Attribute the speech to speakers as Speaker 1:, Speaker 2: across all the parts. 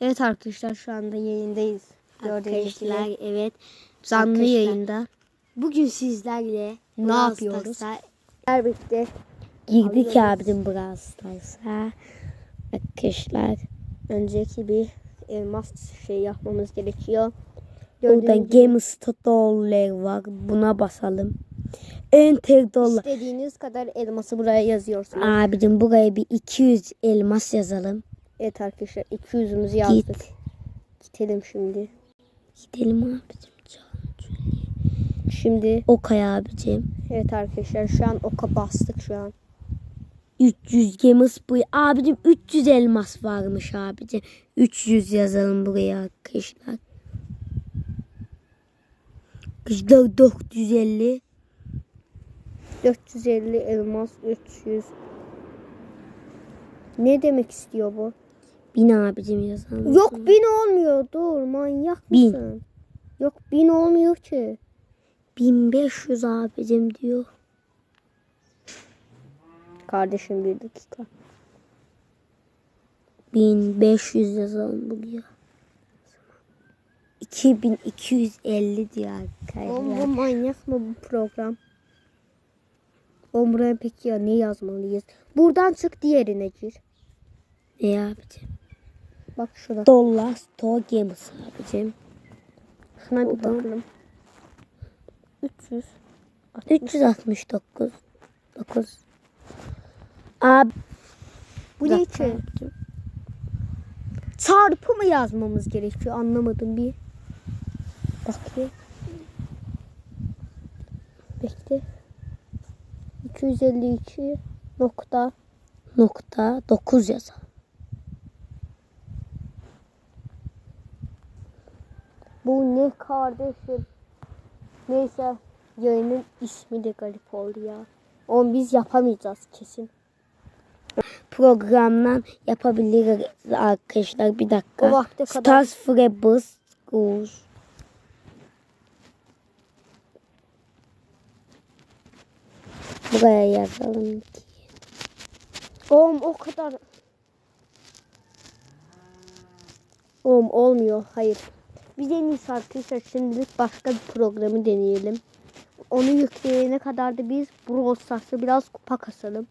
Speaker 1: Evet arkadaşlar şu anda yayındayız. Gördüğünüz gibi.
Speaker 2: Arkadaşlar evet.
Speaker 1: Canlı
Speaker 2: Arkadaşlar,
Speaker 1: yayında.
Speaker 2: Bugün sizlerle
Speaker 1: Ne
Speaker 2: Brawl
Speaker 1: yapıyoruz?
Speaker 2: Stars'a
Speaker 1: birlikte
Speaker 2: Girdik abim Brawl Stars'a. Arkadaşlar
Speaker 1: önceki bir elmas şey yapmamız gerekiyor.
Speaker 2: burada
Speaker 1: Gördüğünüz gibi
Speaker 2: GameStop dolar var. Buna basalım. Enter dolar.
Speaker 1: istediğiniz kadar elması buraya yazıyorsunuz.
Speaker 2: Abicim buraya bir 200 elmas yazalım.
Speaker 1: Evet arkadaşlar 200'ümüzü yazdık.
Speaker 2: Git.
Speaker 1: Gidelim şimdi.
Speaker 2: Gidelim abicim.
Speaker 1: Şimdi
Speaker 2: Okay abicim.
Speaker 1: evet arkadaşlar şu an oka bastık şu an.
Speaker 2: 300 gemis bu. Abicim 300 elmas varmış abicim. 300 yazalım buraya arkadaşlar. Kızlar 450.
Speaker 1: 450 elmas 300. Ne demek istiyor bu?
Speaker 2: 1000 abicim yazalım.
Speaker 1: Yok bin olmuyor. Dur manyak
Speaker 2: Bin.
Speaker 1: mısın? Yok bin olmuyor ki.
Speaker 2: 1500 abicim diyor.
Speaker 1: Kardeşim bir dakika.
Speaker 2: 1500 yazalım buraya. 2250 diyor
Speaker 1: Oğlum bu
Speaker 2: arkadaşlar.
Speaker 1: manyak mı bu program? Oğlum buraya peki ya ne yazmalıyız? Buradan çık diğerine gir.
Speaker 2: Ne abicim?
Speaker 1: Bak şuna.
Speaker 2: Dolar store games abicim.
Speaker 1: Şuna bir bakalım. 300.
Speaker 2: 369. 9. Abi
Speaker 1: Bu ne için? Çarpı mı yazmamız gerekiyor? Anlamadım bir. Bakayım. Bekle. 252 nokta
Speaker 2: Nokta 9 yazalım.
Speaker 1: Bu ne kardeşim? Neyse yayının ismi de garip oldu ya. Onu biz yapamayacağız kesin.
Speaker 2: programdan yapabiliriz arkadaşlar. Bir dakika.
Speaker 1: O vakte kadar-
Speaker 2: Stars Frebus Rouge. Buraya yazalım.
Speaker 1: Oğlum o kadar. Oğlum olmuyor. Hayır. Biz en iyisi arkadaşlar şimdilik başka bir programı deneyelim. Onu yükleyene kadar da biz Brawl Stars'ta biraz kupa kasalım.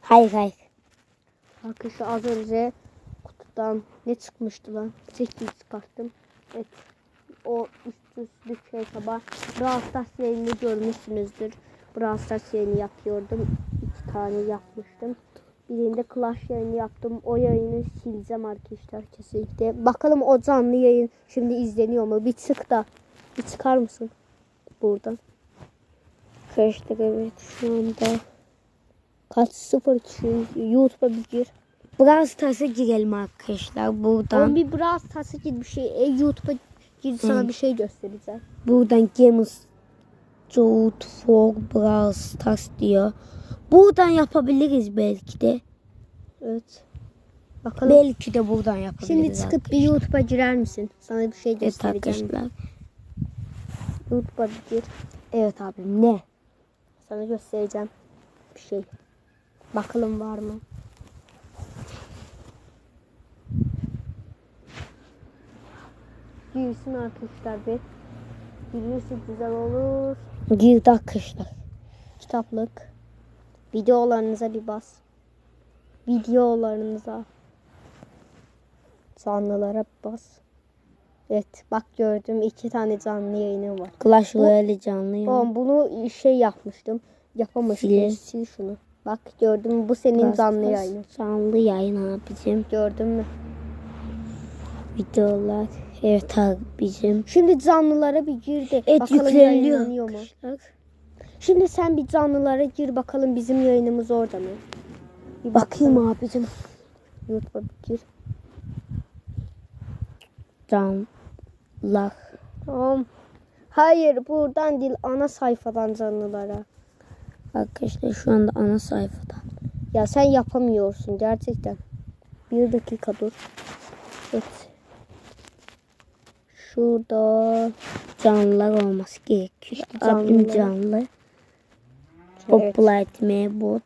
Speaker 2: Hayır hayır.
Speaker 1: Arkadaşlar az önce kutudan ne çıkmıştı lan? 8 çıkarttım. Evet. O üst üstlük hesaba Brawl Stars yayını görmüşsünüzdür. Brawl Stars yayını yapıyordum. İki tane yapmıştım. Birinde Clash yayını yaptım. O yayını sileceğim arkadaşlar kesinlikle. Bakalım o canlı yayın şimdi izleniyor mu? Bir çık da. Bir çıkar mısın? Buradan.
Speaker 2: Arkadaşlar evet şu anda.
Speaker 1: Kaç sıfır kişi YouTube'a bir gir.
Speaker 2: Brawl Stars'a girelim arkadaşlar. Buradan
Speaker 1: bir Brawl Stars'a gibi bir şey. E, YouTube'a gir sana
Speaker 2: Hı.
Speaker 1: bir şey göstereceğim.
Speaker 2: buradan Games Jout for Brawl Stars diyor. Buradan yapabiliriz belki de.
Speaker 1: Evet. Bakalım.
Speaker 2: Belki de buradan yapabiliriz.
Speaker 1: Şimdi çıkıp bir YouTube'a girer misin? Sana bir şey
Speaker 2: Evet
Speaker 1: göstereceğim.
Speaker 2: arkadaşlar.
Speaker 1: YouTube'a gir.
Speaker 2: Evet abim ne?
Speaker 1: Sana göstereceğim bir şey. Bakalım var mı? Girsin arkadaşlar bir. Girirse güzel olur.
Speaker 2: Girdi arkadaşlar.
Speaker 1: Kitaplık. Videolarınıza bir bas. Videolarınıza. Canlılara bas. Evet bak gördüm iki tane canlı yayınım var.
Speaker 2: Clash Royale canlı ya.
Speaker 1: Tamam bunu şey yapmıştım. Yapamamıştım.
Speaker 2: Sil.
Speaker 1: Sil şunu. Bak gördün mü? Bu senin
Speaker 2: Brawl
Speaker 1: canlı
Speaker 2: Stars
Speaker 1: yayının.
Speaker 2: Canlı yayın abicim.
Speaker 1: Gördün mü?
Speaker 2: Videolar. Evet abicim.
Speaker 1: Şimdi canlılara bir gir de
Speaker 2: Evet
Speaker 1: bakalım
Speaker 2: yükleniyor.
Speaker 1: yayınlanıyor mu? Şimdi sen bir canlılara gir bakalım bizim yayınımız orada mı? Bir
Speaker 2: Bakayım
Speaker 1: bakalım.
Speaker 2: abicim.
Speaker 1: YouTube'a bir gir.
Speaker 2: Canlar.
Speaker 1: Tamam. Hayır buradan değil ana sayfadan canlılara.
Speaker 2: Arkadaşlar şu anda ana sayfada.
Speaker 1: Ya sen yapamıyorsun gerçekten. Bir dakika dur. Evet. Şurada.
Speaker 2: Canlılar olması gerekiyor.
Speaker 1: İşte
Speaker 2: Abim canlı. Poplate'me bot.